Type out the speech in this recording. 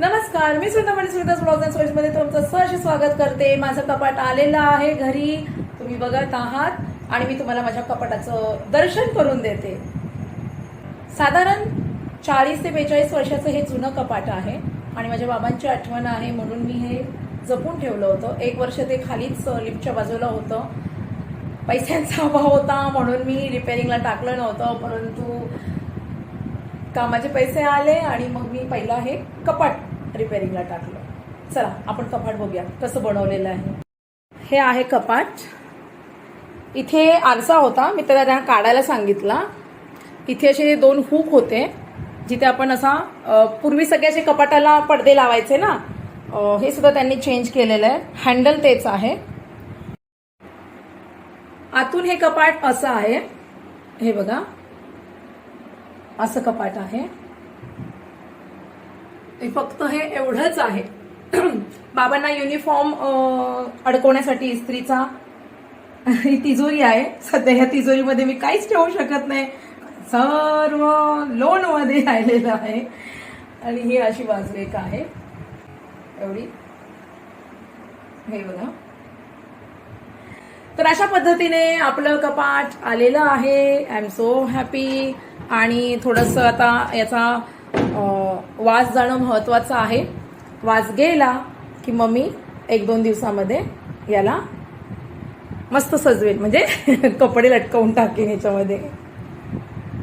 नमस्कार मी सुद्धा म्हणजे सुद्धा ब्लॉग अँडमध्ये तुमचं सहर्ष स्वागत करते. माझं कपाट आलेलं आहे घरी. तुम्ही बघत आहात आणि मी तुम्हाला माझ्या कपाटाचं दर्शन करून देते. साधारण चाळीस ते बेचाळीस वर्षाचं हे जुनं कपाट आहे आणि माझ्या बाबांची आठवण आहे म्हणून मी हे जपून ठेवलं होतं. एक वर्ष ते खालीच लिफ्टच्या बाजूला होतं. पैशांचा अभाव होता म्हणून मी रिपेअरिंगला टाकलं नव्हतं परंतु कामाचे पैसे आले आणि मग मी पहिला हे कपाट रिपेअरिंगला टाकलं. चला आपण कपाट बघूया कसं बनवलेलं आहे. हे आहे कपाट. इथे आरसा होता मी त्याला त्यांना काढायला सांगितला. इथे असे दोन हुक होते जिथे आपण असा पूर्वी पूर्वी सगळ्याचे कपाटाला पडदे लावायचे ना हे सुद्धा त्यांनी चेंज केलेलं आहे. हँडल तेच आहे. आतून हे कपाट असं आहे. हे बघा. असं कपाट आहे. ते फक्त हे एवढंच आहे. बाबांना युनिफॉर्म अडकवण्यासाठी इस्त्रीचा ही तिजोरी आहे. सध्या ह्या तिजोरीमध्ये मी काहीच ठेवू शकत नाही. सर्व लोनमध्ये राहिलेलं आहे. आणि ही अशी बाजू एक आहे. एवढी. हे बघा. तर अशा पद्धतीने आपलं कपाट आलेलं आहे. आय एम सो हॅपी आणि थोडंसं आता याचा वास जाणं महत्वाचं आहे. वास गेला की मग मी एक दोन दिवसामध्ये याला मस्त सजवेल. म्हणजे कपडे लटकवून टाकेन याच्यामध्ये.